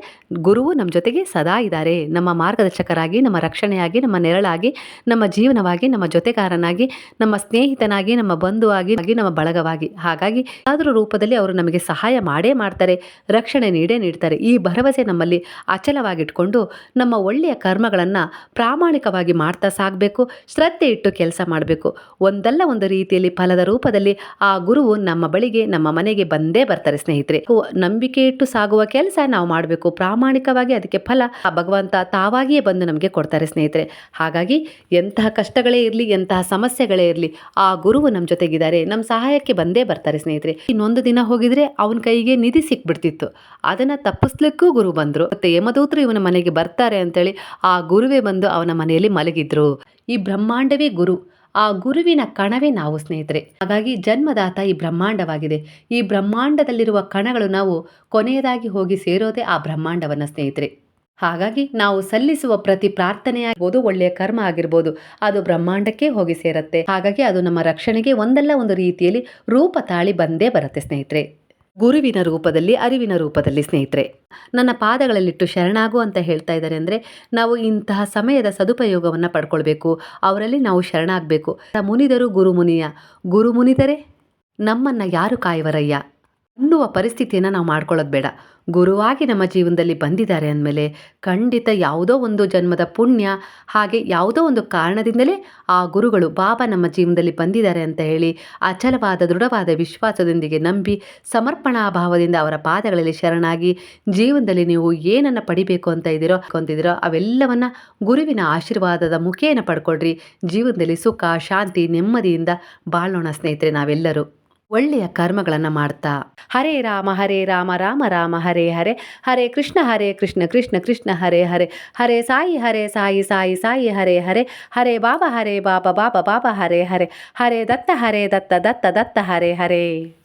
ಗುರುವು ನಮ್ಮ ಜೊತೆಗೆ ಸದಾ ಇದ್ದಾರೆ. ನಮ್ಮ ಮಾರ್ಗದರ್ಶಕರಾಗಿ, ನಮ್ಮ ರಕ್ಷಣೆಯಾಗಿ, ನಮ್ಮ ನೆರಳಾಗಿ, ನಮ್ಮ ಜೀವನವಾಗಿ, ನಮ್ಮ ಜೊತೆಗಾರನಾಗಿ, ನಮ್ಮ ಸ್ನೇಹಿತನಾಗಿ, ನಮ್ಮ ಬಂಧುವಾಗಿ ಆಗಿ ನಮ್ಮ ಬಳಗವಾಗಿ. ಹಾಗಾಗಿ ಯಾವುದಾದ್ರೂ ರೂಪದಲ್ಲಿ ಅವರು ನಮಗೆ ಸಹಾಯ ಮಾಡೇ ಮಾಡ್ತಾರೆ, ರಕ್ಷಣೆ ನೀಡೇ ನೀಡ್ತಾರೆ. ಈ ಭರವಸೆ ನಮ್ಮಲ್ಲಿ ಅಚಲವಾಗಿಟ್ಕೊಂಡು ನಮ್ಮ ಒಳ್ಳೆಯ ಕರ್ಮಗಳನ್ನು ಪ್ರಾಮಾಣಿಕವಾಗಿ ಮಾಡ್ತಾ ಸಾಗಬೇಕು ಶ್ರದ್ಧೆ ಇಟ್ಟು ಕೆಲಸ ಮಾಡಬೇಕು. ಒಂದಲ್ಲ ಒಂದು ರೀತಿಯಲ್ಲಿ ಫಲದ ರೂಪದಲ್ಲಿ ಆ ಗುರುವು ನಮ್ಮ ಬಳಿಗೆ, ನಮ್ಮ ಮನೆಗೆ ಬಂದೇ ಬರ್ತಾರೆ ಸ್ನೇಹಿತರೆ. ನಂಬಿಕೆ ಇಟ್ಟು ಸಾಗುವ ಕೆಲಸ ನಾವು ಮಾಡಬೇಕು. ಪ್ರಾಮಾಣಿಕವಾಗಿ ಅದಕ್ಕೆ ಫಲ ಆ ಭಗವಂತ ತಾವಾಗಿಯೇ ಬಂದು ನಮಗೆ ಕೊಡ್ತಾರೆ ಸ್ನೇಹಿತರೆ. ಹಾಗಾಗಿ ಎಂತಹ ಕಷ್ಟಗಳೇ ಇರಲಿ, ಎಂತಹ ಸಮಸ್ಯೆಗಳೇ ಇರಲಿ, ಆ ಗುರುವು ನಮ್ಮ ಜೊತೆಗಿದ್ದಾರೆ. ನಮ್ಮ ಸಹಾಯಕ್ಕೆ ಬಂದೇ ಬರ್ತಾರೆ ಸ್ನೇಹಿತರೆ. ಇನ್ನೊಂದು ದಿನ ಹೋಗಿದ್ರೆ ಅವನ ಕೈಗೆ ನಿಧಿ ಸಿಕ್ಬಿಡ್ತಿತ್ತು. ಅದನ್ನು ತಪ್ಪಿಸ್ಲಿಕ್ಕೂ ಗುರು ಬಂದರು. ಮತ್ತೆ ಯಮದೂತರು ಇವನ ಮನೆಗೆ ಬರ್ತಾರೆ ಅಂತೇಳಿ ಆ ಗುರುವೇ ಬಂದು ಅವನ ಮನೆಯಲ್ಲಿ ಮಲಗಿದ್ರು. ಈ ಬ್ರಹ್ಮಾಂಡವೇ ಗುರು. ಆ ಗುರುವಿನ ಕಣವೇ ನಾವು ಸ್ನೇಹಿತರೆ. ಹಾಗಾಗಿ ಜನ್ಮದಾತ ಈ ಬ್ರಹ್ಮಾಂಡವಾಗಿದೆ. ಈ ಬ್ರಹ್ಮಾಂಡದಲ್ಲಿರುವ ಕಣಗಳು ನಾವು ಕೊನೆಯದಾಗಿ ಹೋಗಿ ಸೇರೋದೇ ಆ ಬ್ರಹ್ಮಾಂಡವನ್ನ ಸ್ನೇಹಿತರೆ. ಹಾಗಾಗಿ ನಾವು ಸಲ್ಲಿಸುವ ಪ್ರತಿ ಪ್ರಾರ್ಥನೆ ಆಗಿರ್ಬೋದು ಒಳ್ಳೆಯ ಕರ್ಮ ಆಗಿರ್ಬೋದು, ಅದು ಬ್ರಹ್ಮಾಂಡಕ್ಕೆ ಹೋಗಿ ಸೇರುತ್ತೆ. ಹಾಗಾಗಿ ಅದು ನಮ್ಮ ರಕ್ಷಣೆಗೆ ಒಂದಲ್ಲ ಒಂದು ರೀತಿಯಲ್ಲಿ ರೂಪ ತಾಳಿ ಬಂದೇ ಬರುತ್ತೆ ಸ್ನೇಹಿತರೆ. ಗುರುವಿನ ರೂಪದಲ್ಲಿ, ಅರಿವಿನ ರೂಪದಲ್ಲಿ ಸ್ನೇಹಿತರೆ. ನನ್ನ ಪಾದಗಳಲ್ಲಿಟ್ಟು ಶರಣಾಗು ಅಂತ ಹೇಳ್ತಾ ಇದ್ದಾರೆ ಅಂದರೆ, ನಾವು ಇಂತಹ ಸಮಯದ ಸದುಪಯೋಗವನ್ನು ಪಡ್ಕೊಳ್ಬೇಕು. ಅವರಲ್ಲಿ ನಾವು ಶರಣಾಗಬೇಕು. ಮುನಿದರು ಗುರುಮುನಿಯ. ಗುರುಮುನಿದರೆ ಗುರು ಮುನಿದರೆ ನಮ್ಮನ್ನು ಯಾರು ಕಾಯುವರಯ್ಯ? ಅನ್ನುವ ಪರಿಸ್ಥಿತಿಯನ್ನು ನಾವು ಮಾಡ್ಕೊಳ್ಳೋದು ಬೇಡ. ಗುರುವಾಗಿ ನಮ್ಮ ಜೀವನದಲ್ಲಿ ಬಂದಿದ್ದಾರೆ ಅಂದಮೇಲೆ ಖಂಡಿತ ಯಾವುದೋ ಒಂದು ಜನ್ಮದ ಪುಣ್ಯ, ಹಾಗೆ ಯಾವುದೋ ಒಂದು ಕಾರಣದಿಂದಲೇ ಆ ಗುರುಗಳು ಬಾಬಾ ನಮ್ಮ ಜೀವನದಲ್ಲಿ ಬಂದಿದ್ದಾರೆ ಅಂತ ಹೇಳಿ ಅಚಲವಾದ, ದೃಢವಾದ ವಿಶ್ವಾಸದೊಂದಿಗೆ ನಂಬಿ ಸಮರ್ಪಣಾ ಭಾವದಿಂದ ಅವರ ಪಾದಗಳಲ್ಲಿ ಶರಣಾಗಿ ಜೀವನದಲ್ಲಿ ನೀವು ಏನನ್ನು ಪಡಿಬೇಕು ಅಂತ ಇದ್ದೀರೋ ಅಂತಿದ್ದೀರೋ ಅವೆಲ್ಲವನ್ನು ಗುರುವಿನ ಆಶೀರ್ವಾದದ ಮುಖೇನ ಪಡ್ಕೊಳ್ರಿ. ಜೀವನದಲ್ಲಿ ಸುಖ, ಶಾಂತಿ, ನೆಮ್ಮದಿಯಿಂದ ಬಾಳೋಣ ಸ್ನೇಹಿತರೆ ನಾವೆಲ್ಲರೂ. ಒಳ್ಳೆಯ ಕರ್ಮಗಳನ್ನು ಮಾಡ್ತಾ. ಹರೇ ರಾಮ ಹರೇ ರಾಮ ರಾಮ ರಾಮ, ಹರೇ ಹರೇ. ಹರೇ ಕೃಷ್ಣ ಹರೇ ಕೃಷ್ಣ ಕೃಷ್ಣ ಕೃಷ್ಣ, ಹರೇ ಹರೇ. ಹರೇ ಸಾಯಿ ಹರೇ ಸಾಯಿ ಸಾಯಿ ಸಾಯಿ, ಹರೇ ಹರೇ. ಹರೇ ಬಾಬಾ ಹರೇ ಬಾಬಾ ಬಾಬಾ ಬಾಬಾ, ಹರೇ ಹರೇ. ಹರೇ ದತ್ತ ಹರೇ ದತ್ತ ದತ್ತ ದತ್ತ, ಹರೇ ಹರೇ.